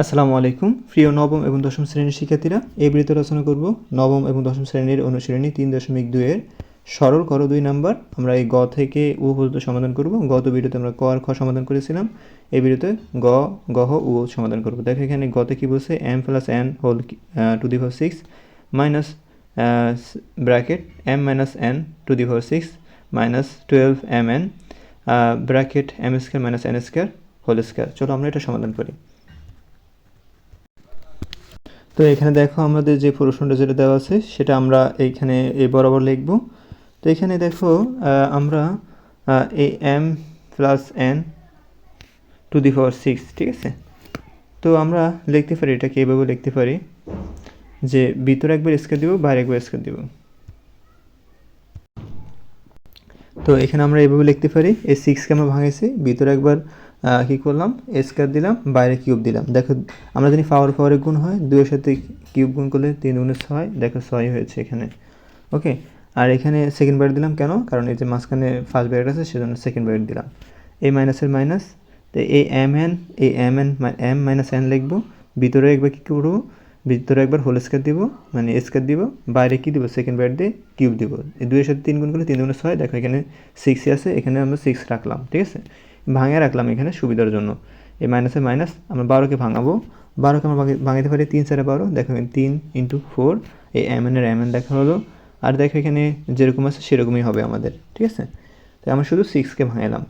আসসালামু আলাইকুম। প্রিয় নবম এবং দশম শ্রেণির শিক্ষার্থীরা, এই ভিডিওতে রচনা করব নবম এবং দশম শ্রেণির অনুশ্রেণী তিন দশমিক দুইয়ের সরল করো দুই নাম্বার। আমরা এই গ থেকে উ পর্যন্ত সমাধান করব। গত ভিডিওতে আমরা ক আর খ সমাধান করেছিলাম। এই ভিডিওতে গ গহ উ সমাধান করব। দেখো এখানে গতে কি বলছে? M plus N whole to the four six minus bracket M minus N to the four six minus twelve M N bracket M square minus N square whole square চলো আমরা এটা সমাধান করি। তো এখানে দেখো আমাদের যে প্রশ্নটা যেটা দেওয়া আছে, সেটা আমরা এইখানে এই বরাবর লিখব। তো এখানে দেখো আমরা এ M plus N to the power six ঠিক আছে? তো আমরা লিখতে পারি এটাকে এভাবে লিখতে পারি? যে ভিতরে একবার স্কেয়ার দিব, বাইরে একবার স্কেয়ার দিব। তো এখানে আমরা এভাবে লিখতে পারি, এই সিক্সকে আমরা ভাঙেছি, ভিতরে একবার কি করলাম? স্কোয়ার দিলাম, বাইরে কিউব দিলাম। দেখো, আমরা জানি পাওয়ার পাওয়ারে গুণ হয়, দুইয়ের সাথে কিউব গুণ করলে তিন গুণে ছয়, দেখো ছয় হয়েছে এখানে। ওকে আর এখানে সেকেন্ড ব্যাট দিলাম কেন? কারণ এই যে মাঝখানে ফার্স্ট ব্যাট আছে, সেজন্য সেকেন্ড ব্যাট দিলাম। এই মাইনাসের মাইনাস তো এই এম এন এই M N M minus N লিখব। ভিতরে একবার কী করব? ভিতরে একবার হোল স্কোয়ার দিব মানে স্কোয়ার দিব, বাইরে কী দিব? সেকেন্ড ব্যাট দিয়ে কিউব দিব। এই দুইয়ের সাথে তিন গুণ করলে তিন গুণে ছয়, দেখো এখানে সিক্সই আছে, এখানে আমরা সিক্স রাখলাম, ঠিক আছে? ভাঙে রাখলাম এখানে সুবিধার জন্য। এই মাইনাসে মাইনাস আমরা বারোকে ভাঙাবো। বারোকে আমরা ভাঙে- ভাঙাতে পারি তিন চারে বারো, দেখো এখানে তিন ইন্টু ফোর এই এম এনের এম এন দেখা হলো। আর দেখো এখানে যেরকম আছে সেরকমই হবে আমাদের, ঠিক আছে? তাই আমরা শুধু সিক্সকে ভাঙালাম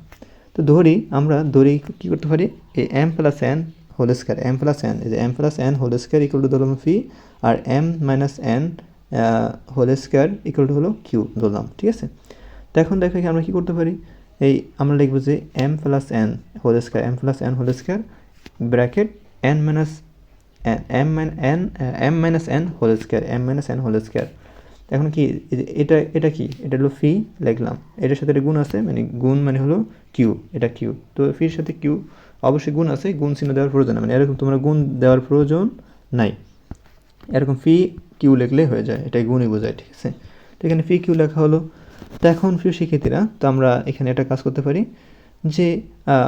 তো ধরি, আমরা ধরি কী করতে পারি? এই M plus N whole square M plus N এই যে M plus N whole square equal to ধরলাম ফি আর M minus N whole square equal to হলো কিউ ধরলাম, ঠিক আছে? তো এখন দেখো আমরা কী করতে পারি? এই আমরা লিখব যে M plus N whole square M plus N whole square bracket N minus M N M minus N whole square M minus N whole square এখন কি এটা এটা কি? এটা হলো ফি লিখলাম। এটার সাথে একটা গুণ আছে মানে গুণ মানে হলো কিউ এটা কিউ তো ফির সাথে কিউ অবশ্যই গুণ আছে, গুণ চিহ্ন দেওয়ার প্রয়োজন। মানে এরকম তোমরা গুণ দেওয়ার প্রয়োজন নাই। এরকম ফি কিউ লিখলে হয়ে যায়, এটাই গুণই বোঝায়, ঠিক আছে? তো এখানে ফি কিউ লেখা হলো তো এখন প্রিয় শিক্ষার্থীরা, তো আমরা এখানে একটা কাজ করতে পারি যে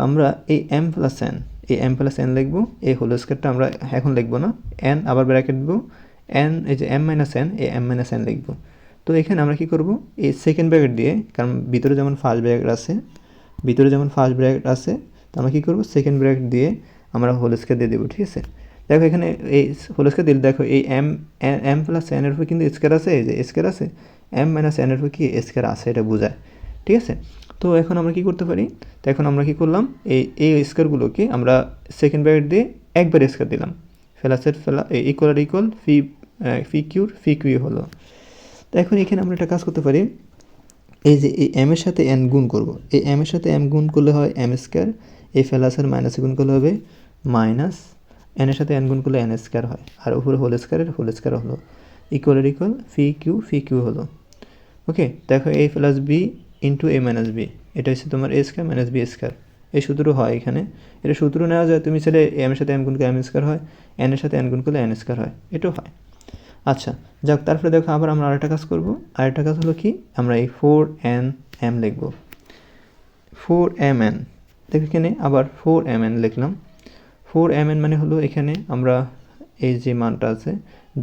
আমরা এই এম প্লাস এন এই এম প্লাস এন লিখব এই হোল স্কোয়ারটা আমরা এখন লিখব না, এন আবার ব্র্যাকেট দেবো, এন, এই যে এম মাইনাস এন এই এম মাইনাস এন লিখব। তো এখানে আমরা কি করব এই সেকেন্ড ব্র্যাকেট দিয়ে, কারণ ভিতরে যেমন ফার্স্ট ব্র্যাকেট আছে, ভিতরে যেমন ফার্স্ট ব্র্যাকেট আছে, তো আমরা কী করব, সেকেন্ড ব্র্যাকেট দিয়ে আমরা হোল স্কোয়ার দিয়ে দেবো, ঠিক আছে? দেখো এখানে এই হোল স্কোয়ার দিলে দেখো এই এম এম প্লাস এন এর উপর কিন্তু স্কোয়ার আছে, এই যে স্কোয়ার আছে এম মাইনাস এন এর কি স্কোয়ার আছে এটা বোঝায়। ঠিক আছে? তো এখন আমরা কি করতে পারি? তো এখন আমরা কি করলাম? এই এই স্কোয়ারগুলোকে আমরা সেকেন্ড ব্র্যাকেট দিয়ে একবার স্কোয়ার দিলাম। ফেলাসের ফেলা ইকুয়াল আর ইকুয়াল ফি ফি কিউর ফি কিউ হলো। তো এখন এখানে আমরা একটা কাজ করতে পারি। এই যে এই এম এর সাথে এন গুণ করব। এই এম এর সাথে এম গুণ করলে হয় এম স্কোয়ার এই ফেলাসের মাইনাসে গুণ করলে হবে মাইনাস এন এর সাথে এন গুণ করলে এন স্কোয়ার হয়। আর উপরে হোল স্কোয়ারের হোল স্কোয়ার হলো। ইকুয়ালের equal phi Q phi Q হলো। ওকে দেখো A plus B into A minus B এটা হচ্ছে তোমার A square minus B square এই সূত্র হয় এখানে। এটা সূত্র নেওয়া যায়, তুমি ছেলে এম এর সাথে এম গুণ করলে এম স্কোয়ার হয় এন এর সাথে এন গুণ করলে এন স্কোয়ার হয়। এটাও হয়। আচ্ছা যাক, তারপরে দেখো আবার আমরা আরেকটা কাজ করব। আরেকটা কাজ হলো কি? আমরা এই ফোর এন এম লিখব। ফোর এম এন দেখো এখানে আবার ফোর এম এন লিখলাম। ফোর এম এন মানে হলো এখানে আমরা এই যে মানটা আছে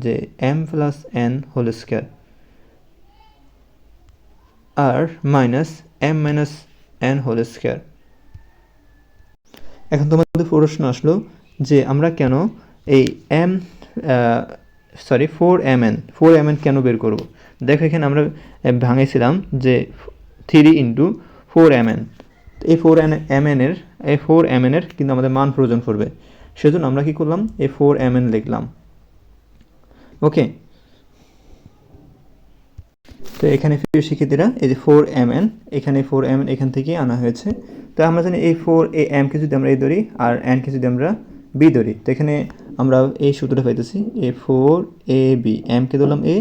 যে M plus N whole square আর minus M minus N whole square এখন তোমাদের প্রশ্ন আসলো যে আমরা কেন এই M sorry four M N four M N কেন বের করব? দেখো এখানে আমরা ভাঙেছিলাম যে three into four M N এই ফোর এন এম এনের এই ফোর এম এন এর কিন্তু আমাদের মান প্রয়োজন পড়বে। সেজন্য আমরা কি করলাম? এই ফোর এম এন লিখলাম। ওকে তো এখানে প্রিয় শিক্ষার্থীরা, এই যে ফোর এম এন এখানে ফোর এম এন এখান থেকে আনা হয়েছে। তো আমরা জানি এই ফোর এ এমকে যদি আমরা এ ধরি, আর এনকে যদি আমরা বি ধরি, তো এখানে আমরা এই সূত্রটা পাইতেছি এ ফোর এ বি এমকে ধরলাম এ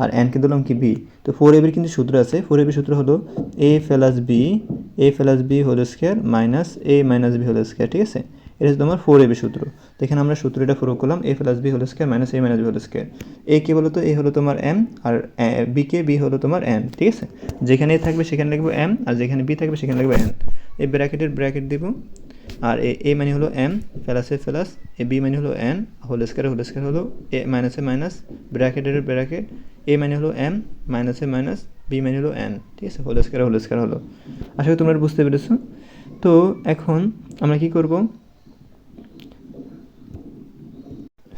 আর এনকে ধরলাম কি বি তো ফোর এ বির কিন্তু সূত্র আছে। ফোর এ বি সূত্র হলো A plus B A plus B whole square minus A minus B whole square ঠিক আছে? এটা হচ্ছে তোমার ফোর এ বি সূত্র। তো এখানে আমরা সূত্রটা প্রয়োগ করলাম A plus B whole square minus A minus B whole square A কে বলো তো? এ হলো তোমার এম আর বি কে বি হলো তোমার এন ঠিক আছে? যেখানে এ থাকবে সেখানে লিখব এম আর যেখানে বি থাকবে সেখানে লিখব এন এই ব্র্যাকেটের ব্র্যাকেট দিব। আর এ এ মানে হলো এম প্লাসে প্লাস এ বি মানে হলো N whole square whole square হলো এ মাইনাসে মাইনাস ব্র্যাকেটের ব্র্যাকেট এ মানে হলো এম মাইনাসে মাইনাস বি মানে হলো এন ঠিক আছে? হোল স্কোয়ার হোল স্কোয়ার হলো। আশা করি তোমরা বুঝতে পেরেছ। তো এখন আমরা কি করব?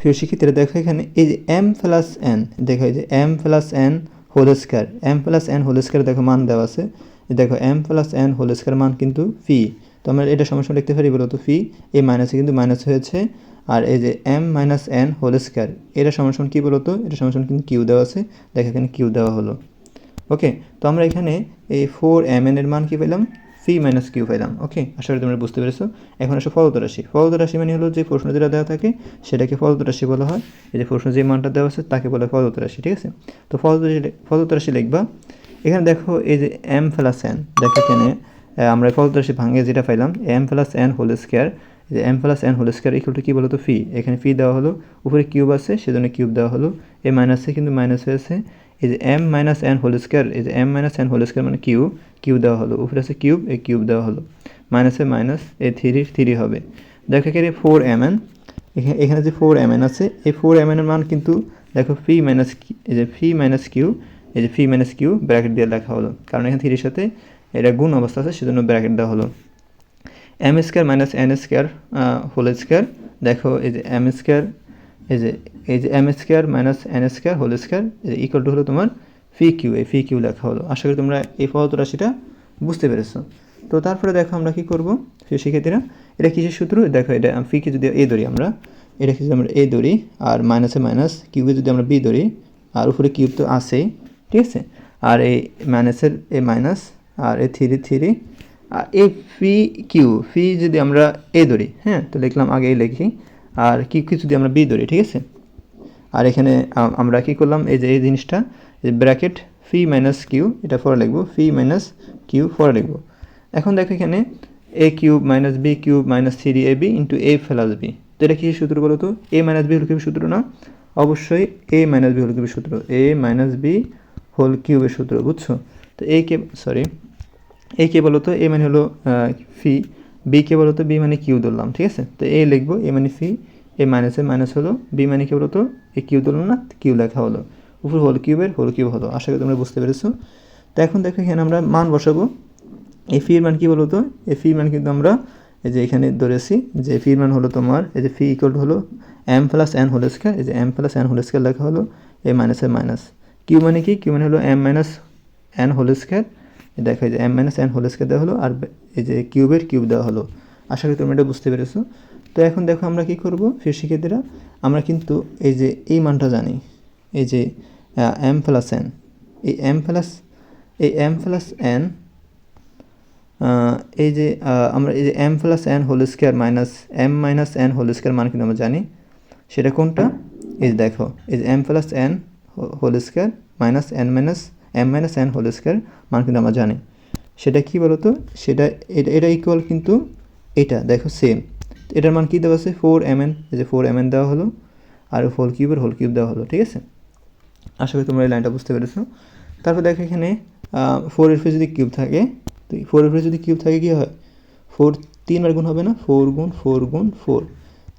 প্রিয় শিক্ষিতরা দেখো এখানে এই যে এম প্লাস এন দেখো এই যে M plus N whole square M plus N whole square দেখো মান দেওয়া আছে দেখো M plus N whole square মান কিন্তু ফি তো আমরা এটা সমস্যা লিখতে পারি বলতো ফি এই মাইনাসে কিন্তু মাইনাস হয়েছে, আর এই যে M minus N whole square এটা সমস্যা কী বলতো, এটা সমস্যা কিন্তু কিউ দেওয়া আছে, দেখো এখানে কিউ দেওয়া হলো ওকে তো আমরা এখানে এই ফোর এম এন এর মান কী পেলাম ফি মাইনাস কিউ পেলাম ওকে আশা করি তোমরা বুঝতে পেরেছ। এখন আসো ফলত রাশি। ফলত রাশি মানে হলো যে প্রশ্ন যেটা দেওয়া থাকে, সেটাকে ফলত রাশি বলা হয়। এই যে প্রশ্ন যে মানটা দেওয়া আছে, তাকে বলা ফলত রাশি, ঠিক আছে? তো ফলত রাশি ফলত রাশি লিখবা। এখানে দেখো এই যে এম প্লাস এন দেখো এখানে আমরা ফলত রাশি ভাঙে যেটা পাইলাম M plus N whole square যে M plus N whole square equal to কী বলতো? ফি এখানে ফি দেওয়া হলো, উপরে কিউব আছে, সেজন্য কিউব দেওয়া হলো। এই মাইনাসে কিন্তু মাইনাস হয়েছে। এই যে M minus N whole square এই যে M minus N whole square মানে কিউ কিউ দেওয়া হলো। উপরে আছে কিউব এই কিউব দেওয়া হলো। মাইনাসে মাইনাস এ থ্রি থ্রি হবে। দেখো এখানে ফোর এম এন এখানে যে ফোর এম এন আছে, এই ফোর এম এনের মান কিন্তু দেখো ফি মাইনাস এই যে ফি মাইনাস কিউ এই যে ফি মাইনাস কিউ ব্র্যাকেট দিয়ে লেখা হলো। কারণ এখানে থ্রির সাথে এটা গুণ অবস্থা আছে, সেজন্য ব্র্যাকেট দেওয়া হলো। M square minus N square whole square দেখো এই যে এম স্কোয়ার এই যে এই যে M square minus N square whole square equal to হলো তোমার ফি কিউ এই ফি কিউ লেখা হলো। আশা করি তোমরা এই ফলত রাশিটা বুঝতে পেরেছ। তো তারপরে দেখো আমরা কী করব? শিক্ষার্থীরা, এটা কিসের সূত্র? দেখো এটা ফিকে যদি এ ধরি আমরা, এটা যদি আমরা এ ধরি, আর মাইনাসে মাইনাস কিউবে যদি আমরা বি ধরি, আর উপরে কিউব তো আছেই ঠিক আছে? আর এই মাইনাসের এ মাইনাস আর এ থ্রি থ্রি, আর এ ফি কিউ ফি যদি আমরা এ ধরি হ্যাঁ? তো লিখলাম আগে লিখি। আর কি কিছু যদি আমরা বি ধরি, ঠিক আছে? আর এখানে আমরা কি করলাম? এই যে এই জিনিসটা যে ব্র্যাকেট ফি মাইনাস কিউ এটা ফরে লিখব। ফি মাইনাস কিউ ফরে লিখব। এখন দেখো এখানে A cube minus B cube minus three A B into A plus B তো এটা কী সূত্র বলো তো? এ মাইনাস বি হল কিউবের সূত্র না? অবশ্যই এ মাইনাস বি হল কিউবের সূত্র। এ মাইনাস বি হোল কিউবের সূত্র, বুঝছ? তো এ কে সরি এ কে বলো তো? এ মানে হলো ফি বি কে বলো তো বি মানে কিউ ধরলাম, ঠিক আছে? তো এ লিখব এ মানে ফি এ মাইনাসে মাইনাস হলো বি মানে কি বলো তো? এ কিউ ধরলাম না কিউ লেখা হলো। উপর হোল কিউবের হোল কিউব হলো, আশা করি তোমরা বুঝতে পেরেছ। তো এখন দেখো এখানে আমরা মান বসাবো। এই ফির মান কি বলো তো? এই ফির মান কিন্তু আমরা এই যে এখানে ধরেছি যে ফির মান হলো তোমার, এই যে ফি ইকুয়াল হলো M plus N whole square এই যে M plus N whole square লেখা হলো এ মাইনাসের মাইনাস কিউ মানে কি? কিউ মানে হলো M minus N whole square দেখো যে M minus N whole square দেওয়া হলো আর এই যে কিউবের কিউব দেওয়া হলো। আশা করি তোমরা এটা বুঝতে পেরেছ। তো এখন দেখো আমরা কি করব? ফির শিক্ষার্থীরা, আমরা কিন্তু এই যে এই মানটা জানি। এই যে এম প্লাস এন এই এম প্লাস এই এম প্লাস এন এই যে আমরা এই যে M plus N whole square minus M minus N whole square মান কিন্তু আমরা জানি। সেটা কোনটা? এই দেখো, এই যে M plus N whole square minus N minus M minus N whole square মান কিন্তু আমরা জানি। সেটা কি বলতো? সেটা, এটা এটা ইকুয়াল কিন্তু এটা, দেখো সেম এটার মান কী দেওয়া আছে? ফোর এম এন এই যে ফোর এম এন দেওয়া হলো, আর হোল কিউবের হোল কিউব দেওয়া হলো, ঠিক আছে? আশা করি তোমরা এই লাইনটা বুঝতে পেরেছ। তারপর দেখো এখানে ফোর এর যদি কিউব থাকে, তো ফোর এর যদি কিউব থাকে কি হয়? ফোর তিনবার গুণ হবে না? ফোর গুণ ফোর গুণ ফোর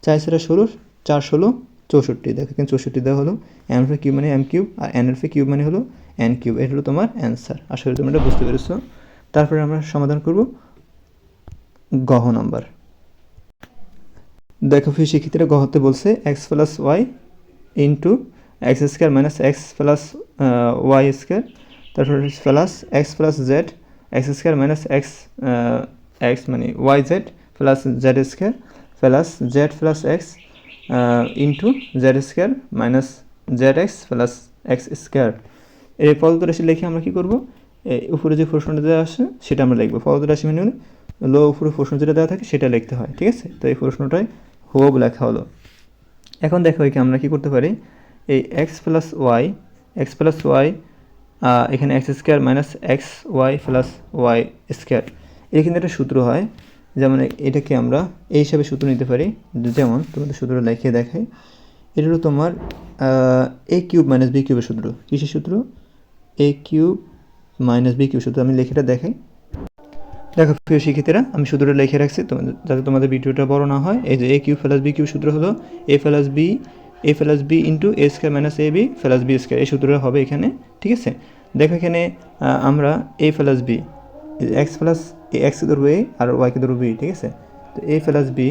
চার সেটা ষোলো চার ষোলো, চৌষট্টি। দেখো এখানে চৌষট্টি দেওয়া হলো এম এর কিউব মানে এম কিউব আর এন এর কিউব মানে হলো এন কিউব এটা হলো তোমার অ্যান্সার আশা করি এটা বুঝতে পেরেছ। তারপরে আমরা সমাধান করব গহ নাম্বার। দেখো ফি শিক্ষিতরা গহতে বলছে X plus Y into X square minus X plus Y square তারপর plus X plus Z X square minus X X মানে Y Z plus Z square plus Z plus X into Z square minus Z X plus X square এই ফলত রাশি লিখে আমরা কী করব? উপরে যে প্রশ্নটা দেওয়া আসে সেটা আমরা লিখব। ফলত রাশি মানে লো উপরে প্রশ্ন যেটা দেওয়া থাকে, সেটা লিখতে হয়, ঠিক আছে? তো এই প্রশ্নটাই হুবহু লেখা হলো। এখন দেখো এখানে আমরা কি করতে পারি? এই X plus Y X plus Y এখানে X square minus X Y plus Y square কিন্তু একটা সূত্র হয় যেমন এটাকে আমরা এই হিসাবে সূত্র নিতে পারি। যেমন তোমাদের সূত্র লিখে দেখাই। এটা হলো তোমার এ কিউব মাইনাস বি কিউবের সূত্র। কিসের সূত্র? A cube minus B cube সূত্র আমি লেখাটা দেখাই। দেখো প্রিয় শিক্ষিতেরা আমি সূত্রটা লিখে রাখছি যাতে তোমাদের ভিডিওটা বড় না হয়। এই যে A Q plus B Q সূত্র হলো A plus B A plus B into A square minus A B plus B square এই সূত্রটা হবে এখানে, ঠিক আছে? দেখো এখানে আমরা A plus B X plus X ধরবো এ আর ওয়াইকে ধরবো বি ঠিক আছে? তো এ প্লাস বি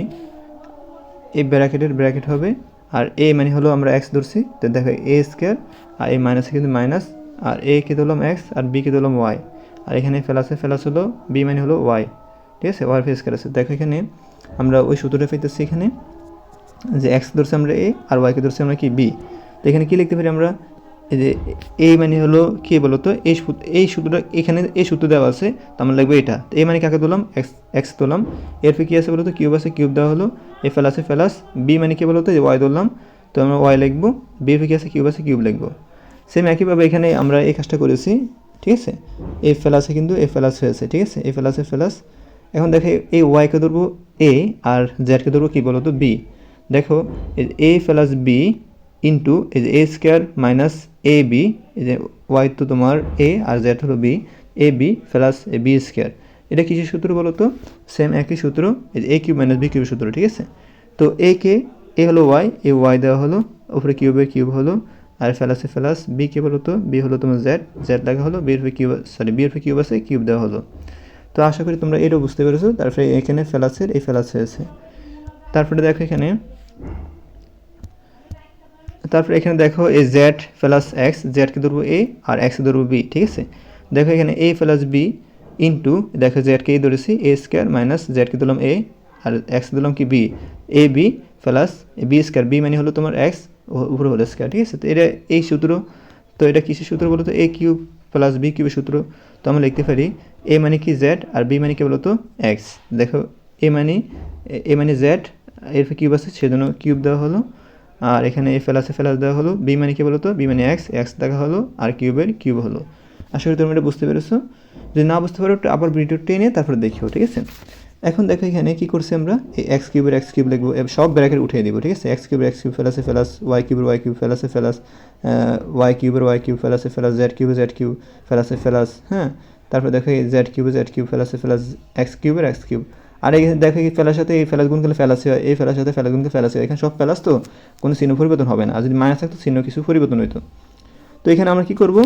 এই ব্র্যাকেটের ব্র্যাকেট হবে, আর এ মানে হলো আমরা এক্স ধরছি, তো দেখো এ স্কোয়ার আর এই মাইনাসে কিন্তু মাইনাস আর এ কে ধরলাম এক্স আর বি কে ধরলাম ওয়াই আর এখানে ফেলাসে ফেলাস হলো বি মানে হলো ওয়াই ঠিক আছে? ওয়াই ফেস আছে। দেখো এখানে আমরা ওই সূত্রটা পেতেছি এখানে যে এক্স ধরছি আমরা এ আর ওয়াইকে ধরছি আমরা কি বি তো এখানে কী লিখতে পারি আমরা? এই যে এ মানে হলো কি বলতো? এই সূত্র এই সূত্রটা, এখানে এই সূত্র দেওয়া আছে, তো আমরা লিখব এটা। তো এ মানে কাকে দিলাম এক্স এক্স দিলাম এরপর কি আছে বলতো? কিউব আছে কিউব দেওয়া হলো। এ ফেলাসে ফেলাস বি মানে কি বলতো? যে ওয়াই ধরলাম। তো আমরা ওয়াই লিখব। বি এরপর কি আছে? কিউব আছে কিউব লিখব। সেম একইভাবে এখানে আমরা এই কাজটা করেছি, ঠিক আছে? এ ফেলাসে কিন্তু এ ফেলাস হয়েছে, ঠিক আছে? এ ফেলাসে ফেলাস এখন দেখো এই ওয়াইকে ধরবো এ আর জেডকে ধরবো কি বলতো? বি দেখো এ প্লাস বি ইন্টু এই যে A square minus A B এই যে ওয়াই তো তোমার এ আর জেড হলো B A B plus A B square এটা কিসের সূত্র বলো তো সেম একই সূত্র, এই যে A cube minus B cube সূত্র, ঠিক আছে? তো এ কে এ হলো ওয়াই এ ওয়াই দেওয়া হলো ওপরে কিউবের কিউব হলো। আর ফেলাসে ফেলাস বি কে বলো তো? বি হলো তোমার জেড জেড লেখা হলো বির কিউব সরি বির কিউব আছে কিউব দেওয়া হলো। তো আশা করি তোমরা এটাও বুঝতে পেরেছ। তারপরে এখানে ফেলাসের, এই ফেলাস হয়েছে। তারপরে দেখো এখানে। তারপরে এখানে দেখো এই জেড প্লাস এক্স জেডকে ধরবো এ আর এক্স ধরবো বি ঠিক আছে? দেখো এখানে এ প্লাস বি ইন্টু দেখো জেডকে এই ধরেছি এ স্কোয়ার মাইনাস জেডকে দিলাম এ আর এক্স দিলাম কি B A B plus B square, B মানে হলো তোমার এক্স উপরে হলো স্কোয়ার, ঠিক আছে? তো এটা এই সূত্র, তো এটা কিসের সূত্র বলো তো এ কিউব প্লাস বি কিউবের সূত্র। তো আমরা লিখতে পারি এ মানে কি জেড আর বি মানে কি বলো তো এক্স দেখো এ মানে এ মানে জেড এর কিউব আছে? সেজন্য কিউব দেওয়া হলো। আর এখানে এ ফেলাসে ফেলাস দেওয়া হলো। বি মানে কি বলতো? বি মানে এক্স এক্স দেখা হলো। আর কিউবের কিউব হলো। আশা করি তোমরা এটা বুঝতে পেরেছ। যদি না বুঝতে পারো আবার ভিডিও টেনে তারপরে দেখিও, ঠিক আছে? এখন দেখো এখানে কি করছি আমরা? এই এক্স কিউবের এক্স কিউব লিখব। সব ব্র্যাকেট উঠিয়ে দিব, ঠিক আছে? এক্স কিউবের এক্স কিউব ফেলাসে ফেলাস ওয়াই কিউবের ওয়াই কিউব ফেলাসে ফেলাস ওয়াই কিউবের ওয়াই কিউব ফেলাসে ফেলাস জেড কিউবের জেড কিউব ফেলাসে ফেলাস হ্যাঁ? তারপর দেখো এই জেড কিউবের জেড কিউব ফেলাসে ফেলাস এক্স কিউবের এক্স কিউব আর এই দেখো এই ফেলার সাথে এই ফেলাস গুণকে ফেলাসি হয়, এই ফেলার সাথে ফেলাস গুণকে ফেলাসি হয়। এখানে সব ফেলাস তো, কোনো চিহ্ন পরিবর্তন হবে না। আর যদি মাইনাস থাকতো, চিহ্ন কিছু পরিবর্তন হইতো। তো এখানে আমরা কি করব?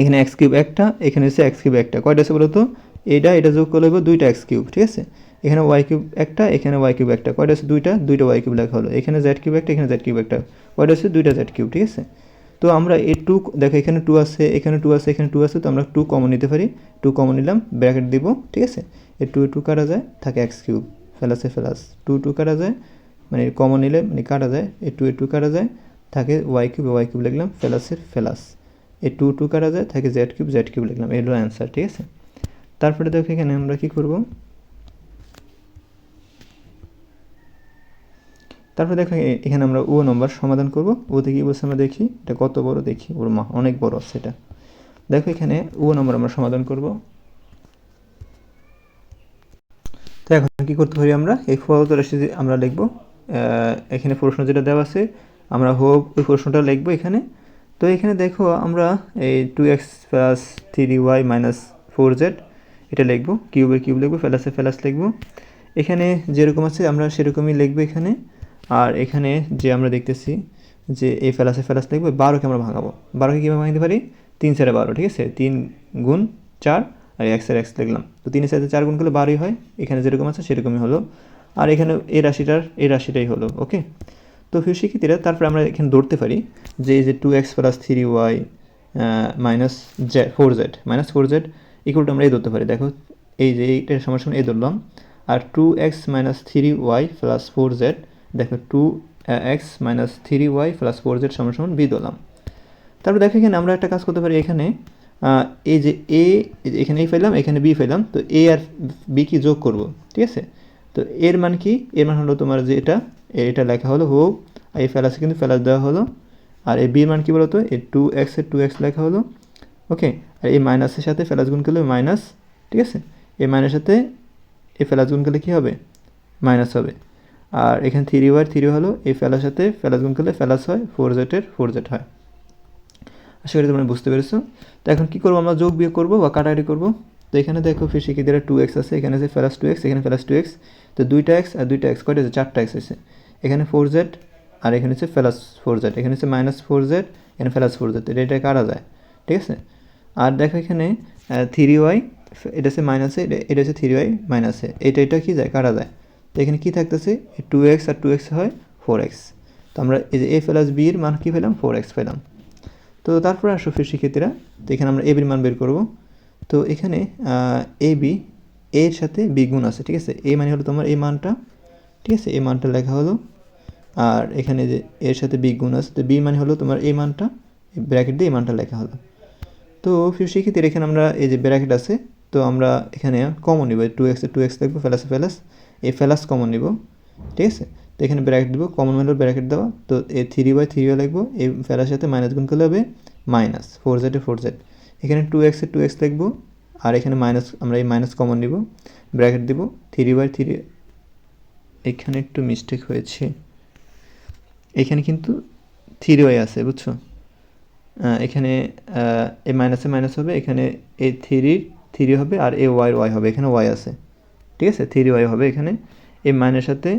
এখানে এক্স কিউব একটা, এখানে হচ্ছে এক্স কিউব একটা। কয়টা আছে বলতো? এটা এটা যোগ করলে দুইটা এক্স কিউব, ঠিক আছে? এখানে ওয়াই কিউব একটা, এখানে ওয়াই কিউব একটা, কয়টা আছে? দুইটা দুইটা ওয়াই কিউব লেখা হলো। এখানে জেড কিউব একটা, এখানে জেড কিউব একটা, কয়টা আছে? দুইটা জেড কিউব, ঠিক আছে? তো আমরা এই টু দেখো এখানে টু আছে, এখানে টু আছে, এখানে টু আছে, তো আমরা টু কমন নিতে পারি। টু কমন নিলাম ব্র্যাকেট দিব, ঠিক আছে? এই টু টু কাটা যায়, থাকে এক্স কিউব, ফেলাসে ফেলাস। টু টু কাটা যায় মানে কমন নিলে মানে কাটা যায় এ টু এ টু কাটা যায়, থাকে ওয়াই কিউব ওয়াই কিউব লিখলাম, ফেলাসের ফেলাস। এ টু টু কাটা যায়, থাকে জেড কিউব জেড কিউব লিখলাম এগুলো অ্যান্সার ঠিক আছে? তারপরে দেখো এখানে আমরা কি করব? তারপরে দেখো এখানে আমরা ও নম্বর সমাধান করব। ওতে কি বলছে আমরা দেখি, এটা কত বড় দেখি? ওর মা, অনেক বড় সেটা দেখো এখানে ও নম্বর আমরা সমাধান করব। তো এখন কি করতে পারি আমরা? এই ফলত রাশি আমরা লিখব এখানে প্রশ্ন যেটা দেওয়া আছে, আমরা হোক ওই প্রশ্নটা লিখব এখানে। তো এখানে দেখো আমরা এই two X plus three Y minus four Z এটা লিখব কিউবের কিউব লিখব, ফেলাসে ফেলাস লিখব। এখানে যেরকম আছে আমরা সেরকমই লিখব এখানে। আর এখানে যে আমরা দেখতেছি যে এই ফেলাসে ফেলাস লিখব, বারোকে আমরা ভাঙাবো। বারোকে কীভাবে ভাঙতে পারি? তিন চারে বারো, ঠিক আছে? তিন গুণ চার, আর এক এক্সের এক্স লিখলাম। তো তিনের সাথে চার গুণ করলে বারোই হয়, এখানে যেরকম আছে সেরকমই হলো। আর এখানে এই রাশিটার, এই রাশিটাই হলো, ওকে? তো ফির শিক্ষিতীরা তারপরে আমরা এখানে ধরতে পারি যে এই যে two X plus three Y minus Z four Z minus four Z ইকুয়ালটা আমরা এই ধরতে পারি। দেখো, এই যে এইটার সমান সমান এই ধরলাম। আর two X minus three Y plus four Z দেখো two X minus three Y plus four Z সমান সমান বি ধরলাম। তারপর দেখো এখানে আমরা একটা কাজ করতে পারি এখানে। এই যে এ এখানে এই ফেললাম, এখানে বি ফেললাম। তো এ আর বি কি যোগ করব? ঠিক আছে? তো এর মান কি? এর মান হলো তোমার যে এটা এটা লেখা হলো আর এই ফেলাসে কিন্তু, ফেলাস দেওয়া হলো। আর এই বির মান কি বলতো? এই টু এক্সের টু এক্স লেখা হলো। ওকে আর এই মাইনাসের সাথে ফেলাস গুণ করলে মাইনাস ঠিক আছে? এই মাইনাসের সাথে এই ফেলাস গুণ করলে কী হবে? মাইনাস হবে। আর এখানে থ্রি ওয়ার থ্রি হলো এই ফেলার সাথে ফেলাস গুণ করলে ফেলাস হয় ফোর জেটের ফোর জেট হয়। আশা করি তোমরা বুঝতে পেরেছ। তো এখন কী করব আমরা? যোগ বিয়োগ করব বা কাটাকাটি করব? তো এখানে দেখো ফির শিক্ষিতরা টু এক্স আছে, এখানে আছে প্লাস টু এক্স এখানে প্লাস টু এক্স তো দুইটা এক্স আর দুইটা এক্স কয়টা আছে? চারটা এক্স আছে। এখানে ফোর জেড আর এখানে হচ্ছে প্লাস ফোর জেড এখানে হচ্ছে মাইনাস ফোর জেড এখানে ফেলাস ফোর জেড এটা এটা কাটা যায়, ঠিক আছে? আর দেখো এখানে থ্রি ওয়াই এটা হচ্ছে মাইনাসে এটা হচ্ছে থ্রি ওয়াই মাইনাস এ। এটা এটা কি যায়? কাটা যায়। তো এখানে কী থাকতেছে? টু এক্স আর টু এক্স হয় ফোর এক্স তো আমরা এই যে এ প্লাস বির মান কী পেলাম? ফোর এক্স পেলাম। তো তারপরে আসো ফির শিক্ষার্থীরা। তো এখানে আমরা এ বির মান বের করব। তো এখানে এ বি এর সাথে বি গুণ আছে, ঠিক আছে? এ মানে হলো তোমার এই মানটা, ঠিক আছে? এই মানটা লেখা হলো। আর এখানে যে এর সাথে বি গুণ আছে, তো বি মানে হলো তোমার এই মানটা ব্র্যাকেট দিয়ে এই মানটা লেখা হলো। তো ফির শিক্ষার্থীর এখানে আমরা এই যে ব্র্যাকেট আছে, তো আমরা এখানে কমন নিব টু এক্স টু এক্স লিখব ফেলাসে ফেলাস এই ফেলাস কমন নিব, ঠিক আছে? তো এখানে ব্র্যাকেট দিব কমন মানে ব্র্যাকেট দেওয়া, তো এই থ্রি বাই থ্রি লিখব, এই ফেলার সাথে মাইনাস গুণ করলে হবে মাইনাস ফোর জেডে ফোর জেড এখানে টু এক্সে টু এক্স লিখব, আর এখানে মাইনাস আমরা এই মাইনাস কমন নিব ব্র্যাকেট দিব থ্রি বাই থ্রি এখানে একটু মিস্টেক হয়েছে। এখানে কিন্তু থ্রি ওয়াই আছে, বুঝছ? এখানে এ মাইনাসে মাইনাস হবে, এখানে এ থ্রি থ্রি হবে আর এ ওয়াই ওয়াই হবে, এখানে ওয়াই আছে। ঠিক আছে? থ্রি ওয়াই হবে এখানে। এ মাইনের সাথে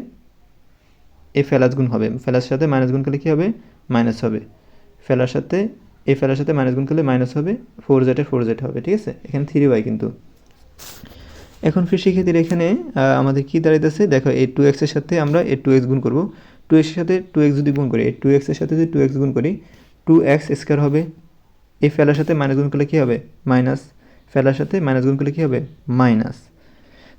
এ ফেলাস গুণ হবে। ফেলার সাথে মাইনাস গুণ করলে কী হবে? মাইনাস হবে। ফেলার সাথে, এ ফেলার সাথে মাইনাস গুণ করলে মাইনাস হবে। ফোর জেটে ফোর জেট হবে, ঠিক আছে? এখানে থ্রি ওয়াই কিন্তু। এখন ফির শিক্ষার্থীর এখানে আমাদের কী দাঁড়াইতেছে? দেখো, এই টু এক্সের সাথে আমরা এ টু এক্স গুণ করব। টু এক্সের সাথে টু এক্স যদি গুণ করি, এই টু এক্সের সাথে যদি টু এক্স গুণ করি টু এক্স স্কোয়ার হবে। এই ফেলার সাথে মাইনাস গুণ করলে কী হবে? মাইনাস ফেলার সাথে মাইনাস গুণ করলে কী হবে? মাইনাস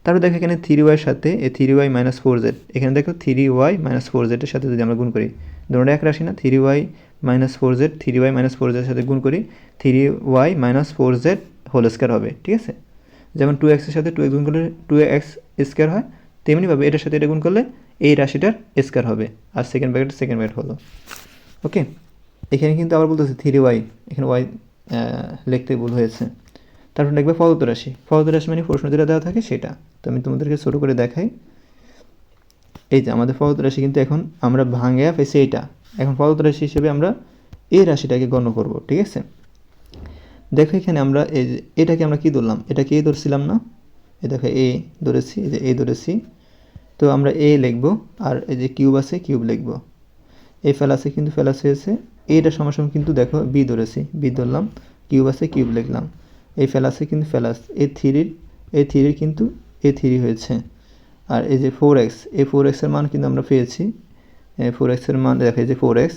তারপর দেখো এখানে থ্রি ওয়াইয়ের সাথে, এই three Y minus four Z এখানে দেখো থ্রি ওয়াই মাইনাস ফোর জেডের সাথে যদি আমরা গুণ করি দুটোটা এক রাশি না? Three Y minus four Z three Y minus four জেডের সাথে গুণ করি three Y minus four Z whole square হবে, ঠিক আছে? যেমন টু এক্সের সাথে টু এক্স গুণ করলে টু এক্স স্কোয়ার হয়, তেমনিভাবে এটার সাথে এটা গুণ করলে এই রাশিটার স্কোয়ার হবে, আর সেকেন্ড ব্র্যাকেট সেকেন্ড ব্র্যাকেট হলো। ওকে এখানে কিন্তু আবার বলতেছে থ্রি ওয়াই এখানে ওয়াই লিখতে ভুল হয়েছে। তারপর লিখবে ফলত রাশি। ফলত রাশি মানে প্রশ্ন যেটা দেওয়া থাকে সেটা। তো আমি তোমাদেরকে ছোটো করে দেখাই। এই যে আমাদের ফলত রাশি কিন্তু এখন আমরা ভাঙে পেয়েছি এইটা। এখন ফলত রাশি হিসেবে আমরা এই রাশিটাকে গণ্য করব, ঠিক আছে? দেখো এখানে আমরা এই যে এটাকে আমরা কি ধরলাম? এটাকে এ ধরছিলাম না? এ দেখো, এ ধরেছি, এই যে এ ধরেছি। তো আমরা এ লিখব আর এই যে কিউব আছে, কিউব লিখব। এই ফেলাসে কিন্তু ফেলাস হয়েছে এইটা সমাসম কিন্তু দেখো বি ধরেছি বি ধরলাম কিউব আছে কিউব লিখলাম। এই ফেলাসে কিন্তু ফেলাস এ থ্রির এ থ্রির কিন্তু এ থ্রি হয়েছে। আর এই যে ফোর এক্স এই ফোর এক্সের মান কিন্তু আমরা পেয়েছি। ফোর এক্সের মান, দেখো এই যে ফোর এক্স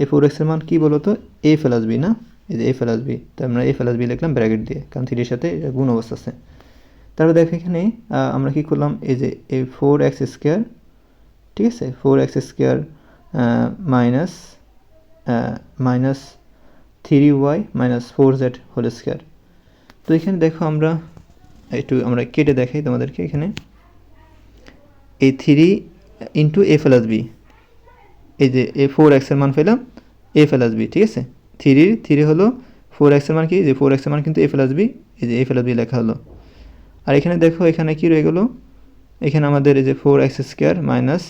এই ফোর এক্সের মান কী বলো তো এ প্লাস বি না? এই যে এ প্লাস বি তো আমরা এ প্লাস বি লিখলাম ব্র্যাকেট দিয়ে, কারণ থ্রির সাথে গুণ অবস্থা আছে। তারপর দেখো এখানে আমরা কী করলাম? এই যে এই ফোর এক্স স্কোয়ার ঠিক আছে? Four X square minus minus three Y minus four Z whole square তো এখানে দেখো আমরা, একটু আমরা কেটে দেখাই তোমাদেরকে এখানে। এই three into A plus B এই যে এ ফোর এক্সের মান পেলাম এ প্লাস বি ঠিক আছে? থ্রির থ্রি হলো ফোর এক্সের মান কি? যে ফোর এক্সের মান কিন্তু এ প্লাস বি এই যে এ প্লাস বি লেখা হলো। আর এখানে দেখো, এখানে কি রয়ে গেলো? এখানে আমাদের এই যে four X square minus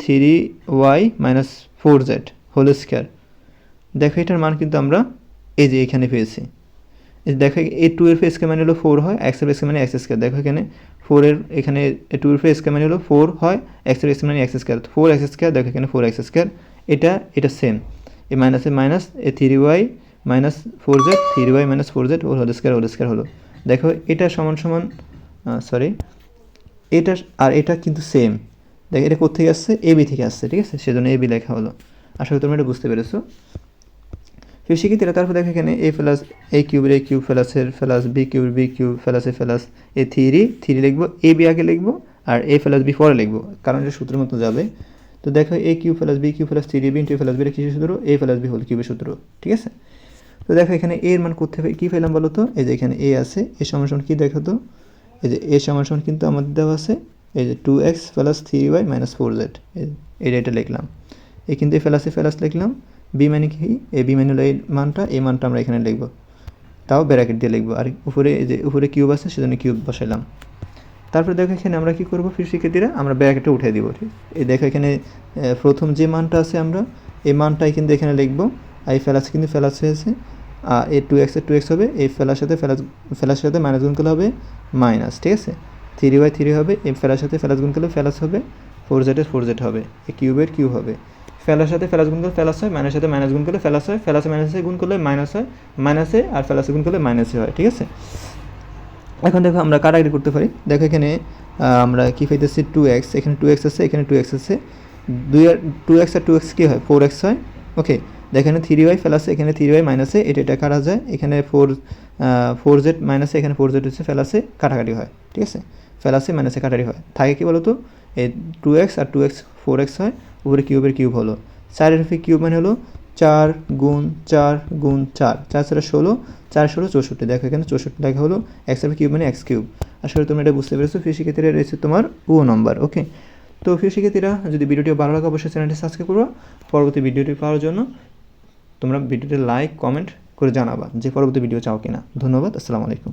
three Y minus four Z whole square দেখো এটার মান কিন্তু আমরা এই যে এখানে পেয়েছি। দেখো টু এর ফেস মানে হলো ফোর হয় এক্সের ফেস মানে এক্স স্কোয়ার দেখো এখানে ফোরের এখানে টু এর ফেস মানে হলো ফোর হয় এক্সের মানে X square four X square দেখো এখানে ফোর এক্স স্কোয়ার এটা এটা সেম এই মাইনাসে minus A three Y minus four Z three Y minus four Z whole square whole square হলো। দেখো এটা সমান সমান সরি এটা, আর এটা কিন্তু সেম দেখ এটা কোথেকে আসছে? এ বি থেকে আসছে, ঠিক আছে? সেজন্য এ বি লেখা হলো। আশা করি তোমরা এটা বুঝতে পেরেছ। ফির শিক্ষিতরা তারপর দেখো এখানে এ প্লাস এ কিউবের এ কিউব ফেলাসের ফেলাস বি কিউবের B cube ফেলাসের plus A three three লিখব এ বি আগে লিখব, আর এ প্লাস বি পরে লিখব, কারণ এটা সূত্রের মতো যাবে। তো দেখো A cube plus B cube plus three B into plus B কিসের সূত্র? এ প্লাস বি হোল কিউবের সূত্র, ঠিক আছে? তো দেখো এখানে এ এর মান করতে হবে, কী পেলাম বলো তো এই যে এখানে এ আছে এ সমান সমান কী দেখো তো? এই যে এ সমান সমান কিন্তু আমাদের দেওয়া আছে, এই যে two X plus three Y minus four Z এটা এটা লিখলাম। কিন্তু এই ফেলাসে ফেলাস লিখলাম। বি মানে কি? এ বি মানে হলো এই মানটা এই মানটা আমরা এখানে লিখব। তাও ব্র্যাকেট দিয়ে লিখব। আর উপরে যে, উপরে কিউব আছে, সেজন্য কিউব বসাইলাম। তারপরে দেখো এখানে আমরা কি করব? ফির শিক্ষার্থীরা, আমরা ব্র্যাকেটে উঠে দিব। ঠিক এই দেখো এখানে প্রথম যে মানটা আছে আমরা, এই মানটাই কিন্তু এখানে লিখব। আর এই ফেলাস কিন্তু ফেলাস হয়েছে। আর এ টু এক্সের টু এক্স হবে, এই ফেলার সাথে ফেলাস ফেলার সাথে মাইনাস গুণ করলে হবে মাইনাস ঠিক আছে? থ্রি বাই থ্রি হবে, এই ফেলার সাথে ফেলাস গুণ করলে ফেলাস হবে ফোর জেডের ফোর জেড হবে। এ কিউবের কিউব হবে। ফেলার সাথে ফেলাস গুণ করলে ফেলাস হয় মাইনাসের সাথে মাইনাস গুণ করলে ফেলাস হয় ফেলাসে মাইনাসে গুণ করলে মাইনাস হয় মাইনাসে আর ফেলাসে গুণ করলে মাইনাসে হয়, ঠিক আছে? এখন দেখো আমরা কাটাকাটি করতে পারি? দেখো এখানে আমরা কী পাইতেছি? টু এক্স এখানে টু এক্স আছে, এখানে টু এক্স আছে। দুই আর টু এক্স আর টু এক্স কী হয়? ফোর এক্স হয়। ওকে দেখেন থ্রি ওয়াই ফেলাসে এখানে থ্রি ওয়াই মাইনাসে এটা এটা কাটা যায়? এখানে ফোর ফোর জেড মাইনাসে এখানে ফোর জেড হচ্ছে ফেলাসে কাটাকাটি হয়, ঠিক আছে? ফেলাসে মাইনাসে কাটাকাটি হয়। থাকে কি বলতো? এই টু এক্স আর টু এক্স ফোর এক্স হয়। উপরে কিউবের কিউব হলো। চারের ফি কিউব মানে হলো চার গুণ চার গুণ চার। চার চার ষোলো চার ষোলো চৌষট্টি। দেখো এখানে চৌষট্টি দেখা হলো, এক্সের কিউব মানে এক্স কিউব। আসলে তুমি এটা বুঝতে পেরেছ ফি শিক্ষার্থীরা রয়েছে তোমার ও নম্বর, ওকে? তো ফি শিক্ষার্থীরা, যদি ভিডিওটি ভালো লাগে, অবশ্যই চ্যানেলটি সাবস্ক্রাইব করবা। পরবর্তী ভিডিওটি পাওয়ার জন্য তোমরা ভিডিওটি লাইক, কমেন্ট করে জানাবা যে পরবর্তী ভিডিও চাও কিনা। ধন্যবাদ, আসসালামু আলাইকুম।